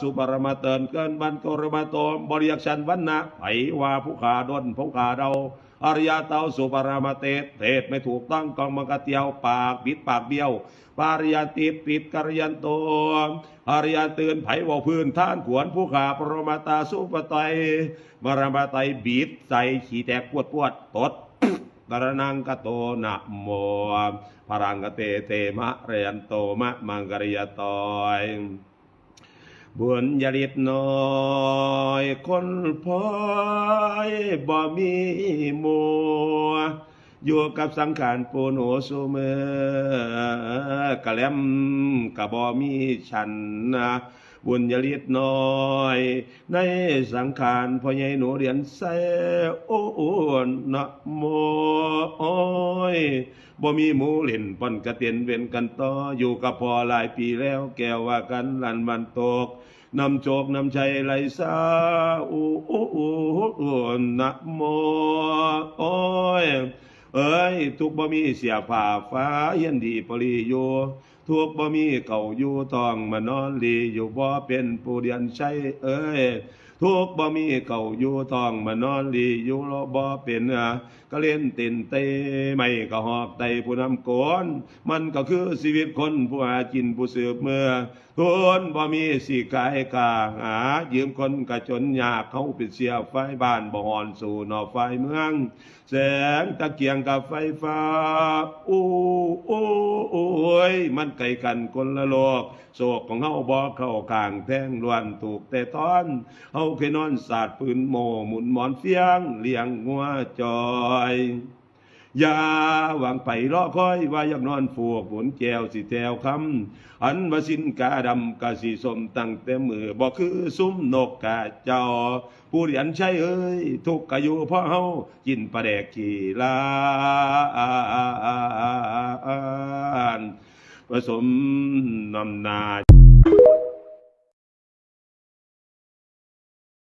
สุปรมาเตินเกินบันโกรมาโตมบริยักชันวันนะไผว่าผู้ขาดนผู้ขาเราอริยเตาสุปรมาเตศเทศไม่ถูกต้องกองมังกะเตียวปากบิดปากเบี้ยว ปาริยติดปิดกริยันโตอริยเตือนไผว่าพื้นท่านขวนผู้ขาปรมาตาสุปไตยมรมาไตยบีดใส่ขี่แตกปวดปวดตดกรนังกโตนะโมพรังกเตเตมะเรยันโตมะมังกริยตอย บุญญาลิตน้อยคนพลอยบ่มีมัว อยู่กับสังขารปูนโหสุเมกะแลมกะบ่มีฉันนะบุญญาลิตน้อย ในสังขารพ่อใหญ่หนูเรียนเสโอ้นะโมโอ้ยบ่มีหมูเล่นปอนกระเตียนเว้นกันต่ออยู่กับพ่อหลายปีแล้วแกว่ากันลันมันตกนำโจกนำชัยไหลสาอูอูอูอูนะโมโอ้ย เอ้ยทุกบ่มีเสียผ่าฟ้าเย็นดีปรีอยู่ ทุกบ่มีเก่าอยู่ทองมานอนลีอยู่บ่เป็นผู้เรียนใช้เอ้ยทุกบ่มีเก่าอยู่ทองมานอนลีอยู่รบ่เป็นอะก็เล่นตินเตไม่ก็หอบไตผู้นำโกนมันก็คือชีวิตคนผู้หากินผู้สืบเมื่อทุนบ่มีสิกายกาหายืมคนกะจนยากเขาปิดเสียไฟบ้านบ่หอนสู่นอไฟเมือง แสงตะเกียงกับไฟฟ้าอู อ้ย มันไกลกันคนละโลก โศกของเฮาบ่เข้าข้างแท่งล้วนถูกแต่ตอนเฮาเคยนอนสาดปืนโมหมุนหมอนเฟียงเลี้ยงงัวจอยอย่าหวังไปรอคอยว่าอยากนอนฟูกหมุนแก้วสิแถวคำอันว่าสินกาดำกาสีสมตั้งแต่มือบอกคือซุ้มนกกาเจ้าผู้เรียนใช่เอ้ย ทุกข์กอยู่พราะเฮากินปลาแดกขี่ลา ผสมนำนา